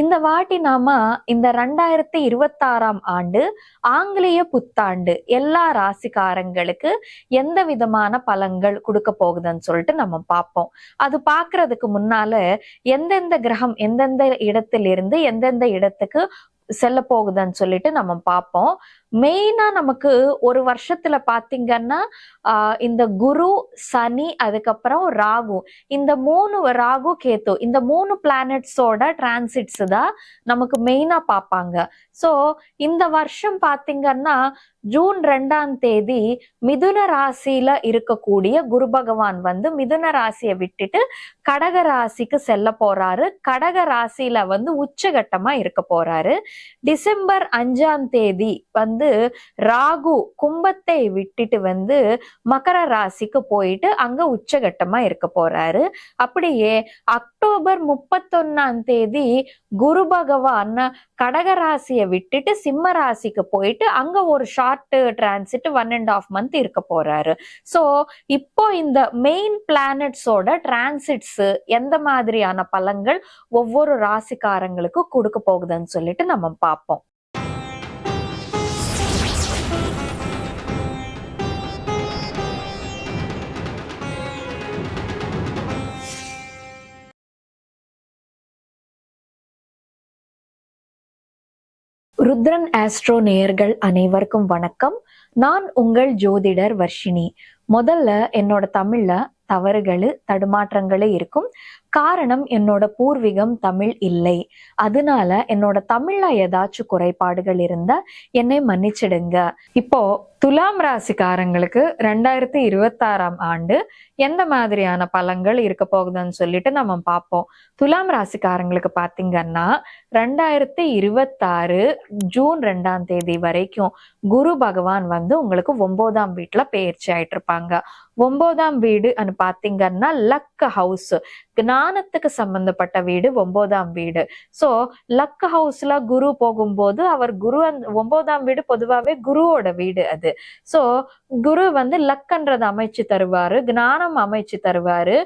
இந்த வாட்டி நாம இந்த ரெண்டாயிரத்தி இருபத்தாறாம் ஆண்டு ஆங்கிலேய புத்தாண்டு எல்லா ராசிக்காரங்களுக்கு எந்த விதமான பலன்கள் கொடுக்க போகுதுன்னு சொல்லிட்டு நம்ம பார்ப்போம். அது பாக்குறதுக்கு முன்னால எந்தெந்த கிரகம் எந்தெந்த இடத்திலிருந்து எந்தெந்த இடத்துக்கு செல்ல போகுதுன்னு சொல்லிட்டு நம்ம பார்ப்போம். மெயினா நமக்கு ஒரு வருஷத்துல பாத்தீங்கன்னா ஆஹ் இந்த குரு சனி அதுக்கப்புறம் ராகு. இந்த மூணு ராகு கேத்து. இந்த மூணு பிளானட்ஸோட டிரான்சிட்ஸ் தான் நமக்கு மெயினா பார்ப்பாங்க ஸோ இந்த வருஷம் பாத்தீங்கன்னா ஜூன் ரெண்டாம் தேதி மிதுன ராசியில இருக்கக்கூடிய குரு பகவான் வந்து மிதுன ராசியை விட்டுட்டு கடக ராசிக்கு செல்ல போறாரு. கடக ராசியில வந்து உச்சகட்டமா இருக்க போறாரு. டிசம்பர் அஞ்சாம் தேதி வந்து ராகு கும்பத்தை விட்டுட்டு வந்து மகர ராசிக்கு போயிட்டு அங்க உச்சகட்டமா இருக்க போறாரு. அப்படியே அக்டோபர் முப்பத்தொன்னாம் தேதி குரு பகவான் கடக ராசியை விட்டுட்டு சிம்ம ராசிக்கு போயிட்டு அங்க ஒரு short transit one and half month இருக்க போறாரு. ஸோ இப்போ இந்த மெயின் பிளானட்ஸோட டிரான்சிட்ஸ் எந்த மாதிரியான பலன்கள் ஒவ்வொரு ராசிக்காரங்களுக்கு கொடுக்க போகுதுன்னு சொல்லிட்டு நம்ம பார்ப்போம். ருத்ரன் ஆஸ்ட்ரோ நேயர்கள் அனைவருக்கும் வணக்கம். நான் உங்கள் ஜோதிடர் வர்ஷினி. முதல்ல என்னோட தமிழ்ல தவறுகள் தடுமாற்றங்களே இருக்கும். காரணம் என்னோட பூர்வீகம் தமிழ் இல்லை. அதனால என்னோட தமிழ்ல ஏதாச்சும் குறைபாடுகள் இருந்தா என்னை மன்னிச்சிடுங்க. இப்போ துலாம் ராசிக்காரங்களுக்கு ரெண்டாயிரத்தி இருபத்தாறாம் ஆண்டு எந்த மாதிரியான பலன்கள் இருக்க போகுதுன்னு சொல்லிட்டு நம்ம பார்ப்போம். துலாம் ராசிக்காரங்களுக்கு பாத்தீங்கன்னா ரெண்டாயிரத்தி இருபத்தாறு ஜூன் ரெண்டாம் தேதி வரைக்கும் குரு பகவான் வந்து உங்களுக்கு ஒன்பதாம் வீட்டுல பயிற்சி ஆயிட்டு இருப்பாங்க ஒன்பதாம் வீடு பாத்தீங்கன்னா லக் ஹவுஸ். ஞானத்துக்கு சம்பந்தப்பட்ட வீடு ஒன்பதாம் வீடு. சோ லக் ஹவுஸ்ல குரு போகும்போது அவர் குரு அந்த ஒன்பதாம் வீடு பொதுவாவே குருவோட வீடு அது. சோ குரு வந்து லக்ன்றது அமைச்சு தருவாரு ஞானம் அமைச்சு தருவாரு.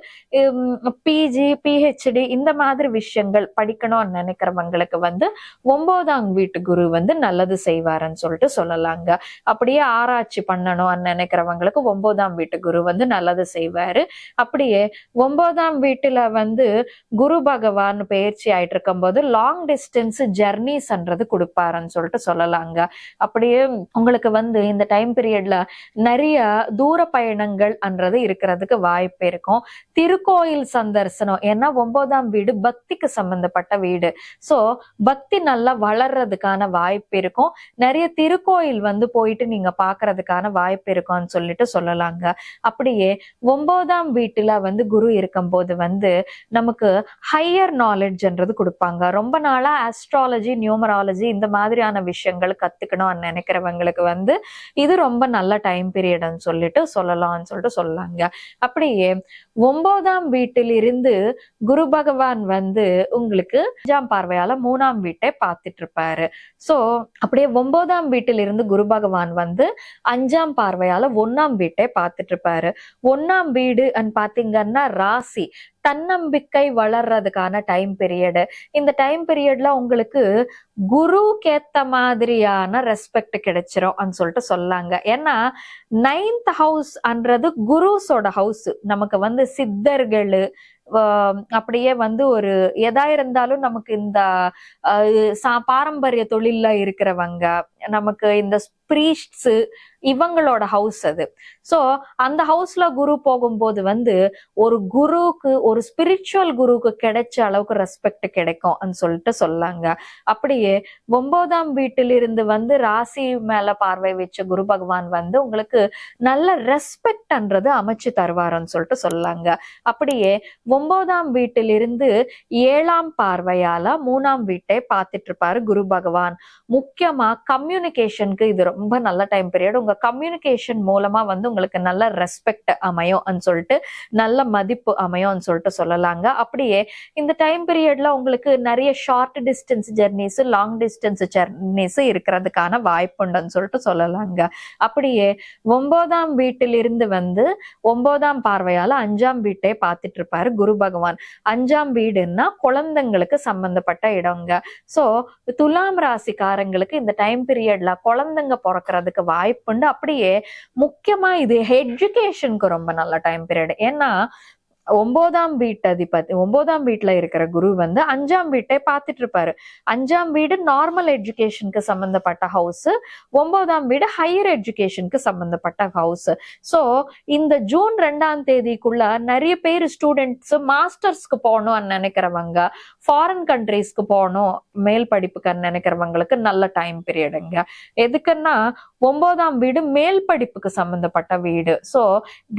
பிஜி பிஹெச்டி இந்த மாதிரி விஷயங்கள் படிக்கணும்னு நினைக்கிறவங்களுக்கு வந்து ஒன்பதாம் வீட்டு குரு வந்து நல்லது செய்வாருன்னு சொல்லிட்டு சொல்லலாங்க. அப்படியே ஆராய்ச்சி பண்ணணும்னு நினைக்கிறவங்களுக்கு ஒன்பதாம் வீட்டு குரு வந்து நல்லது செய்வாரு. அப்படியே ஒன்பதாம் வீட்டுல வந்து குரு பகவான் பயிற்சி ஆயிட்டு இருக்கும் போது லாங் டிஸ்டன்ஸ் ஜெர்னிஸ்ன்றது கொடுப்பாருன்னு சொல்லிட்டு சொல்லலாங்க. அப்படியே உங்களுக்கு வந்து இந்த டைம் பீரியட்ல நிறைய தூர பயணங்கள் அன்றது இருக்கிறதுக்கு வாய்ப்பு இருக்கும். திருக்கோயில் சந்தர்சனம் ஏன்னா ஒன்பதாம் வீடு பக்திக்கு சம்பந்தப்பட்ட வீடு. சோ பக்தி நல்லா வளர்றதுக்கான வாய்ப்பு இருக்கும். நிறைய திருக்கோயில் வந்து போயிட்டு நீங்க பாக்குறதுக்கான வாய்ப்பு இருக்கும்னு சொல்லிட்டு சொல்லலாங்க. அப்படியே ஒன்பதாம் வீட்டுல வந்து குரு இருக்கும்போது வந்து நமக்கு ஹையர் நாலெட்ஜ்ன்றது கொடுப்பாங்க. ரொம்ப நாளா ஆஸ்ட்ராலஜி நியூமராலஜி இந்த மாதிரியான விஷயங்கள் கத்துக்கணும்னு நினைக்கிறவங்களுக்கு வந்து இது ரொம்ப நல்ல டைம் பீரியட்னு சொல்லிட்டு சொல்லலாம்னு சொல்லிட்டு சொல்லாங்க. அப்படியே ஒன்பதாம் வீட்டிலிருந்து குரு பகவான் வந்து உங்களுக்கு அஞ்சாம் பார்வையால மூணாம் வீட்டை பார்த்துட்டு இருப்பாரு. சோ அப்படியே ஒன்பதாம் வீட்டிலிருந்து குரு பகவான் வந்து அஞ்சாம் பார்வையால ஒன்னாம் வீட்டை பார்த்துட்டு இருப்பாரு. ஒன்னாம் வீடு பாத்தீங்கன்னா ராசி. தன்னம்பிக்கை வளர்றதுக்கான டைம் பீரியடு இந்த டைம் பீரியட்ல உங்களுக்கு குருவுக்கு ஏத்த மாதிரியான ரெஸ்பெக்ட் கிடைச்சிரும் சொல்லிட்டு சொல்லாங்க. ஏன்னா நைன்த் ஹவுஸ் அன்றது குருஸோட ஹவுஸ் நமக்கு வந்து சித்தர்கள் அப்படியே வந்து ஒரு எதா இருந்தாலும் நமக்கு இந்த பாரம்பரிய தொழில்ல இருக்கிறவங்க நமக்கு இந்த ப்ரீஸ்ட்ஸ் இவங்களோட ஹவுஸ் அது. சோ அந்த ஹவுஸ்ல குரு போகும்போது வந்து ஒரு குருவுக்கு ஒரு ஸ்பிரிச்சுவல் குருவுக்கு கிடைச்ச அளவுக்கு ரெஸ்பெக்ட் கிடைக்கும் சொல்லிட்டு சொல்லாங்க. அப்படியே ஒன்பதாம் வீட்டிலிருந்து வந்து ராசி மேல பார்வை வச்ச குரு பகவான் வந்து உங்களுக்கு நல்ல ரெஸ்பெக்ட்ன்றது அமைச்சு தருவாருன்னு சொல்லிட்டு சொல்லாங்க. அப்படியே ஒன்பதாம் வீட்டிலிருந்து ஏழாம் பார்வையால மூணாம் வீட்டை பார்த்துட்டு இருப்பாரு குரு பகவான். முக்கியமா கம்யூனிகேஷனுக்கு இது ரொம்ப நல்ல டைம் பீரியட் உங்க கம்யூனிகேஷன் மூலமா வந்து உங்களுக்கு நல்ல ரெஸ்பெக்ட் அமையும் சொல்லிட்டு நல்ல மதிப்பு அமையும் சொல்லிட்டு சொல்லலாங்க. அப்படியே இந்த டைம் பீரியட்ல உங்களுக்கு நிறைய short distance journeys long distance journeys இருக்கிறதுக்கான வாய்ப்புண்டுன்னு சொல்லிட்டு சொல்லலாங்க. அப்படியே ஒன்பதாம் வீட்டிலிருந்து வந்து ஒன்பதாம் பார்வையால அஞ்சாம் வீட்டை பார்த்துட்டு இருப்பாரு குரு பகவான். அஞ்சாம் வீடுன்னா குழந்தைங்களுக்கு சம்பந்தப்பட்ட இடங்க. சோ துலாம் ராசிக்காரங்களுக்கு இந்த டைம் பீரியட்ல குழந்தைங்க பிறக்கிறதுக்கு வாய்ப்புண்டு. அப்படியே முக்கியமா இது எஜுகேஷனுக்கு ரொம்ப நல்ல டைம் பீரியட் ஏன்னா ஒன்பதாம் வீட்டு அதிபதி ஒன்பதாம் வீட்டுல இருக்கிற குரு வந்து அஞ்சாம் வீட்டை பார்த்துட்டு இருப்பாரு. அஞ்சாம் வீடு நார்மல் எஜுகேஷனுக்கு சம்பந்தப்பட்ட ஹவுஸ் ஒன்பதாம் வீடு ஹையர் எஜுகேஷனுக்கு சம்பந்தப்பட்ட ஹவுஸ் சோ இந்த ஜூன் ரெண்டாம் தேதிக்குள்ள நிறைய பேர் ஸ்டூடெண்ட்ஸ் மாஸ்டர்ஸ்க்கு போகணும்னு நினைக்கிறவங்க ஃபாரின் கண்ட்ரீஸ்க்கு போகணும் மேல் படிப்புக்கு நினைக்கிறவங்களுக்கு நல்ல டைம் பீரியடுங்க எதுக்குன்னா ஒன்பதாம் வீடு மேல் படிப்புக்கு சம்பந்தப்பட்ட வீடு. சோ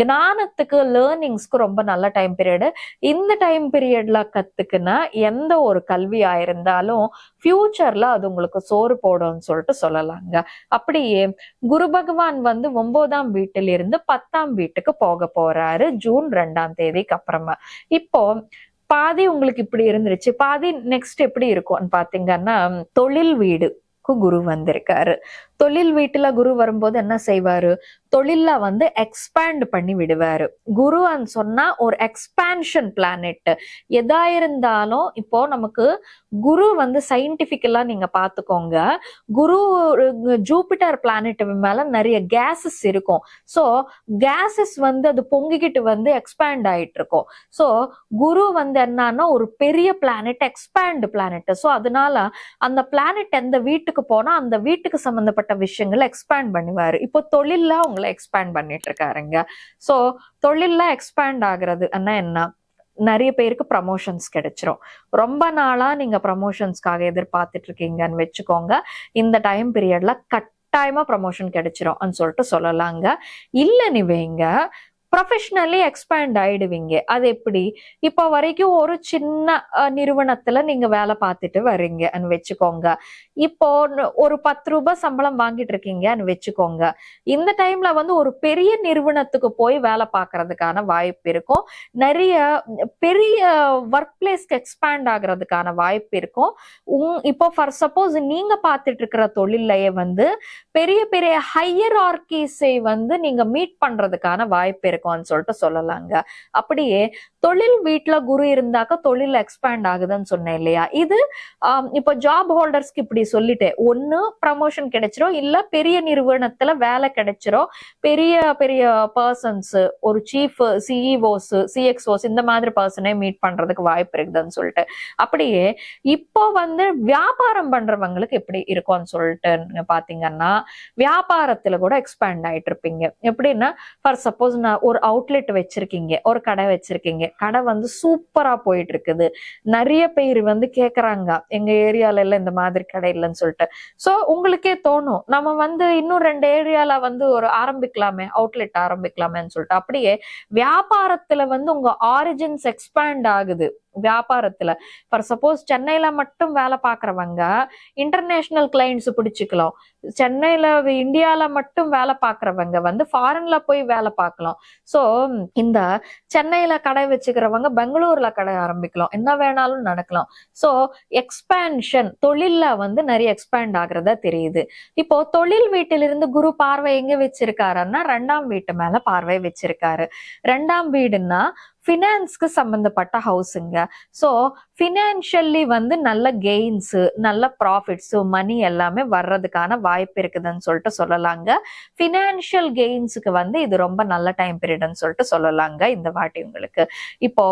ஞானத்துக்கு லேர்னிங்ஸ்க்கு ரொம்ப நல்ல டைம் பீரியடு இந்த டைம் பீரியட்ல கத்துக்குன்னா எந்த ஒரு கல்வியா இருந்தாலும் ஃபியூச்சர்ல அது உங்களுக்கு சோறு போடும்னு சொல்லிட்டு சொல்லலாங்க. அப்படியே குரு பகவான் வந்து ஒன்பதாம் வீட்டில இருந்து பத்தாம் வீட்டுக்கு போக போறாரு ஜூன் ரெண்டாம் தேதிக்கு அப்புறமா. இப்போ பாதி உங்களுக்கு இப்படி இருந்துருச்சு. பாதி நெக்ஸ்ட் எப்படி இருக்கும்னு பாத்தீங்கன்னா தொழில் வீடு குரு வந்திருக்காரு. தொழில் வீட்டுல குரு வரும்போது என்ன செய்வாரு? தொழில வந்து எக்ஸ்பேண்ட் பண்ணி விடுவாரு. குருன்னு சொன்னா ஒரு எக்ஸ்பான்ஷன் பிளானெட் எதா இருந்தாலும் இப்போ நமக்கு குரு வந்து சயின்டிபிக்கலா நீங்க பாத்துக்கோங்க. குரு ஜூபிட்டர் பிளானெட் மேல நிறைய கேசஸ் இருக்கும். ஸோ கேசஸ் வந்து அது பொங்கிக்கிட்டு வந்து எக்ஸ்பேண்ட் ஆயிட்டு இருக்கும். ஸோ குரு வந்து என்னன்னா ஒரு பெரிய பிளானெட் எக்ஸ்பேண்ட் பிளானெட் ஸோ அதனால அந்த பிளானெட் எந்த வீட்டுக்கு போனா அந்த வீட்டுக்கு சம்பந்தப்பட்ட விஷயங்களை எக்ஸ்பேண்ட் பண்ணுவாரு. இப்போ தொழிலா உங்களை எக்ஸ்பேண்ட் பண்ணிட்டு இருக்காருங்க ஸோ தொழிலா எக்ஸ்பேண்ட் ஆகுறதுன்னா என்ன? நிறைய பேருக்கு ப்ரமோஷன்ஸ் கிடைச்சிரும். ரொம்ப நாளா நீங்க ப்ரமோஷன்ஸ்க்காக எதிர்பார்த்துட்டு இருக்கீங்கன்னு வச்சுக்கோங்க. இந்த டைம் பீரியட்ல கட்டாயமா ப்ரமோஷன் கிடைச்சிரும். சொல்லிட்டு சொல்லலாங்க. இல்ல நீ வைங்க ப்ரொஃபஷ்னலி எக்ஸ்பேண்ட் ஆயிடுவீங்க. அது எப்படி? இப்போ வரைக்கும் ஒரு சின்ன நிறுவனத்துல நீங்க வேலை பார்த்துட்டு வர்றீங்கன்னு வச்சுக்கோங்க. இப்போ ஒரு பத்து ரூபாய் சம்பளம் வாங்கிட்டு இருக்கீங்கன்னு வச்சுக்கோங்க. இந்த டைம்ல வந்து ஒரு பெரிய நிறுவனத்துக்கு போய் வேலை பார்க்கறதுக்கான வாய்ப்பு இருக்கும். நிறைய பெரிய ஒர்க் பிளேஸ்க்கு எக்ஸ்பேண்ட் ஆகுறதுக்கான வாய்ப்பு இருக்கும். உங் இப்போ ஃபார் சப்போஸ் நீங்க பார்த்துட்டு இருக்கிற தொழிலையே வந்து பெரிய பெரிய ஹையர் ஆர்கிஸை வந்து நீங்க மீட் பண்றதுக்கான வாய்ப்பு இருக்கும்னு சொல்லிட்டு சொல்லலாங்க. அப்படியே தொழில் வீட்ல குரு இருந்தாக்க தொழில் எக்ஸ்பேண்ட் ஆகுதுன்னு சொன்னேன் இல்லையா? இது இப்போ ஜாப் ஹோல்டர்ஸ்க்கு இப்படி சொல்லிட்டேன் ஒண்ணு ப்ரமோஷன் கிடைச்சிரும் இல்ல பெரிய நிறுவனத்துல வேலை கிடைச்சிரும் பெரிய பெரிய பர்சன்ஸ் ஒரு சீஃப் சிஇஓஸ் சிஎக்ஸ்ஓஸ் இந்த மாதிரி பர்சனே மீட் பண்றதுக்கு வாய்ப்பு இருக்குதுன்னு சொல்லிட்டு. அப்படியே இப்போ வந்து வியாபாரம் பண்றவங்களுக்கு எப்படி இருக்கும்னு சொல்லிட்டு நீங்க பாத்தீங்கன்னா வியாபாரத்துல கூட எக்ஸ்பேண்ட் ஆயிட்டு இருப்பீங்க எப்படின்னா ஃபார் சப்போஸ் நான் ஒரு அவுட்லெட் வச்சிருக்கீங்க ஒரு கடை வச்சிருக்கீங்க. கடை வந்து சூப்பரா போயிட்டு இருக்குது நிறைய பேர் வந்து கேக்குறாங்க எங்க ஏரியால எல்லாம் இந்த மாதிரி கடை இல்லைன்னு சொல்லிட்டு. சோ உங்களுக்கே தோணும் நம்ம வந்து இன்னும் ரெண்டு ஏரியால வந்து ஒரு ஆரம்பிக்கலாமே அவுட்லெட் ஆரம்பிக்கலாமேன்னு சொல்லிட்டு. அப்படியே வியாபாரத்துல வந்து உங்க ஆரிஜின்ஸ் எக்ஸ்பேண்ட் ஆகுது. வியாபாரத்துல. ஃபார் சப்போஸ் சென்னையில மட்டும் வேலை பாக்குறவங்க இன்டர்நேஷனல் கிளைண்ட்ஸ் பிடிச்சிக்கலாம். சென்னையில இந்தியால மட்டும் வேலை பாக்குறவங்க வந்து ஃபாரின்ல போய் வேலை பார்க்கலாம். சோ இந்த சென்னையில கடை வச்சுக்கிறவங்க பெங்களூர்ல கடை ஆரம்பிக்கலாம். என்ன வேணாலும் நடக்கலாம். சோ எக்ஸ்பேன்ஷன் தொழில்ல வந்து நிறைய எக்ஸ்பேண்ட் ஆகுறதா தெரியுது. இப்போ தொழில் வீட்டிலிருந்து குரு பார்வை எங்க வச்சிருக்காருன்னா ரெண்டாம் வீட்டு மேல பார்வை வச்சிருக்காரு. ரெண்டாம் வீடுன்னா ஃபினான்ஸ்க்கு சம்பந்தப்பட்ட ஹவுஸுங்க ஸோ ஃபினான்ஷியல்லி வந்து நல்ல கெயின்ஸு நல்ல ப்ராஃபிட்ஸு மணி எல்லாமே வர்றதுக்கான வாய்ப்பு இருக்குதுன்னு சொல்லிட்டு சொல்லலாங்க. ஃபினான்ஷியல் கெயின்ஸுக்கு வந்து இது ரொம்ப நல்ல டைம் பீரியட்னு சொல்லிட்டு சொல்லலாங்க இந்த வாட்டி உங்களுக்கு. இப்போ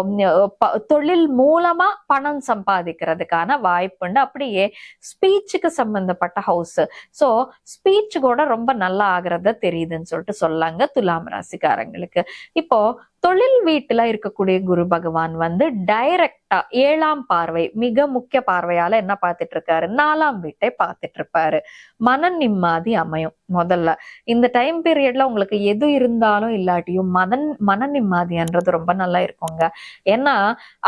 தொழில் மூலமா பணம் சம்பாதிக்கிறதுக்கான வாய்ப்புண்டு. அப்படியே ஸ்பீச்சுக்கு சம்பந்தப்பட்ட ஹவுஸ் ஸோ ஸ்பீச் கூட ரொம்ப நல்லா ஆகுறத தெரியுதுன்னு சொல்லிட்டு சொல்லலாங்க துலாம் ராசிக்காரங்களுக்கு. இப்போ தொழில் வீட்டுல இருக்கக்கூடிய குரு பகவான் வந்து டைரக்டா ஏழாம் பார்வை மிக முக்கிய பார்வையால என்ன பார்த்துட்டு இருக்காரு நாலாம் வீட்டை பார்த்துட்டு இருப்பாரு மன நிம்மதி அமையும் முதல்ல. இந்த டைம் பீரியட்ல உங்களுக்கு எது இருந்தாலும் இல்லாட்டியும் மதன் மன நிம்மதின்றது ரொம்ப நல்லா இருக்குங்க. ஏன்னா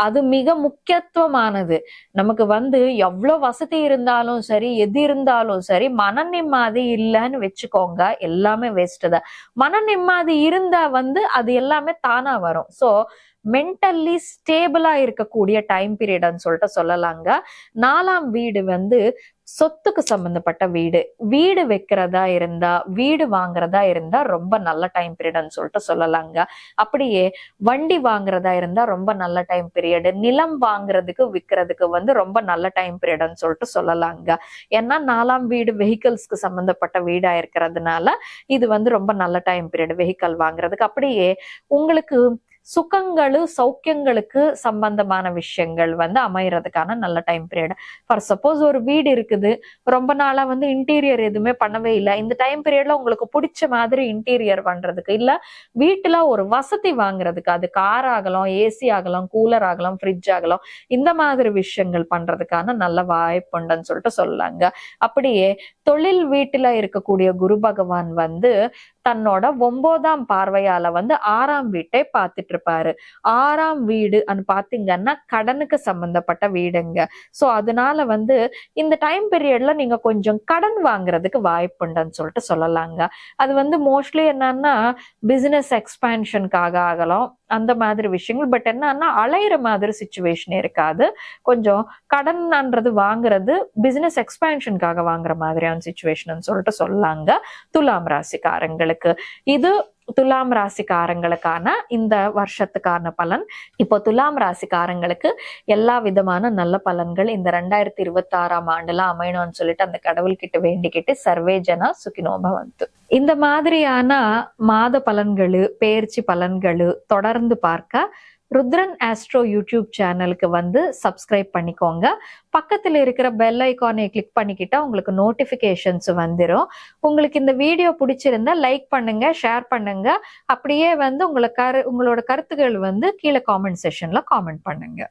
அது மிக முக்கியத்துவமானது. நமக்கு வந்து எவ்வளவு வசதி இருந்தாலும் சரி எது இருந்தாலும் சரி மன நிம்மதி இல்லைன்னு வச்சுக்கோங்க. எல்லாமே வேஸ்ட் தான். மன நிம்மதி இருந்தா வந்து அது எல்லாமே தான் வரும். சோ மென்டல்லி ஸ்டேபிளா இருக்கக்கூடிய டைம் பீரியட்னு சொல்லிட்டு சொல்லலாங்க. நாலாம் வீடு வந்து சொத்துக்கு சம்பந்தப்பட்ட வீடு. வீடு வைக்கிறதா இருந்தா வீடு வாங்குறதா இருந்தா ரொம்ப நல்ல டைம் பீரியட்னு சொல்லிட்டு சொல்லலாங்க. அப்படியே வண்டி வாங்குறதா இருந்தா ரொம்ப நல்ல டைம் பீரியடு நிலம் வாங்குறதுக்கு விற்கிறதுக்கு வந்து ரொம்ப நல்ல டைம் பீரியட்னு சொல்லிட்டு சொல்லலாங்க. ஏன்னா நாலாம் வீடு வெஹிக்கிள்ஸ்க்கு சம்பந்தப்பட்ட வீடா இருக்கிறதுனால இது வந்து ரொம்ப நல்ல டைம் பீரியட் வெஹிக்கல் வாங்குறதுக்கு. அப்படியே உங்களுக்கு சுகங்களு சௌக்கியங்களுக்கு சம்பந்தமான விஷயங்கள் வந்து அமையறதுக்கான நல்ல டைம் பீரியட் ஃபார் சப்போஸ் ஒரு வீடு இருக்குது ரொம்ப நாளா வந்து இன்டீரியர் எதுவுமே பண்ணவே இல்லை. இந்த டைம் பீரியட்ல உங்களுக்கு பிடிச்ச மாதிரி இன்டீரியர் பண்றதுக்கு இல்ல வீட்டுல ஒரு வசதி வாங்குறதுக்கு அது கார் ஆகலாம் ஏசி ஆகலாம் கூலர் ஆகலாம் ஃப்ரிட்ஜ் ஆகலாம் இந்த மாதிரி விஷயங்கள் பண்றதுக்கான நல்ல வாய்ப்புண்டுன்னு சொல்லிட்டு சொல்லலாங்க. அப்படியே தொழில் வீட்டுல இருக்கக்கூடிய குரு பகவான் வந்து தன்னோட ஒன்பதாம் பார்வையால வந்து ஆறாம் வீட்டை பார்த்துட்டு இருப்பாரு ஆறாம் வீடு பாத்தீங்கன்னா கடனுக்கு சம்பந்தப்பட்ட வீடுங்க. சோ அதனால வந்து இந்த டைம் பீரியட்ல நீங்க கொஞ்சம் கடன் வாங்குறதுக்கு வாய்ப்புண்டுன்னு சொல்லிட்டு சொல்லலாங்க. அது வந்து மோஸ்ட்லி என்னன்னா பிசினஸ் எக்ஸ்பேன்ஷனுக்காக ஆகலாம். அந்த மாதிரி விஷயங்கள். பட் என்னன்னா அலையிற மாதிரி சுச்சுவேஷன் இருக்காது. கொஞ்சம் கடன்ன்றது வாங்குறது பிசினஸ் எக்ஸ்பேன்ஷனுக்காக வாங்குற மாதிரியான சுச்சுவேஷன் சொல்லிட்டு சொல்லாங்க துலாம் ராசிக்காரங்களுக்கு. இது துலாம் ராசிக்காரங்களுக்கான இந்த வருஷத்துக்கான பலன். இப்போ துலாம் ராசிக்காரங்களுக்கு எல்லா விதமான நல்ல பலன்கள் இந்த ரெண்டாயிரத்தி இருபத்தி ஆறாம் ஆண்டுல அமையணும்னு சொல்லிட்டு அந்த கடவுள்கிட்ட வேண்டிக்கிட்டு சர்வே ஜனா சுகினோப வந்து இந்த மாதிரியான மாத பலன்களு பேர்ச்சி பலன்களு தொடர்ந்து பார்க்க ருத்ரன் ஆஸ்ட்ரோ யூடியூப் சேனலுக்கு வந்து சப்ஸ்கிரைப் பண்ணிக்கோங்க. பக்கத்தில் இருக்கிற பெல் ஐக்கானை கிளிக் பண்ணிக்கிட்டா உங்களுக்கு நோட்டிஃபிகேஷன்ஸ் வந்துடும் உங்களுக்கு இந்த வீடியோ பிடிச்சிருந்தா லைக் பண்ணுங்க ஷேர் பண்ணுங்க. அப்படியே வந்து உங்களை கரு உங்களோட கருத்துக்கள் வந்து கீழே காமெண்ட் செஷன்ல காமெண்ட் பண்ணுங்க.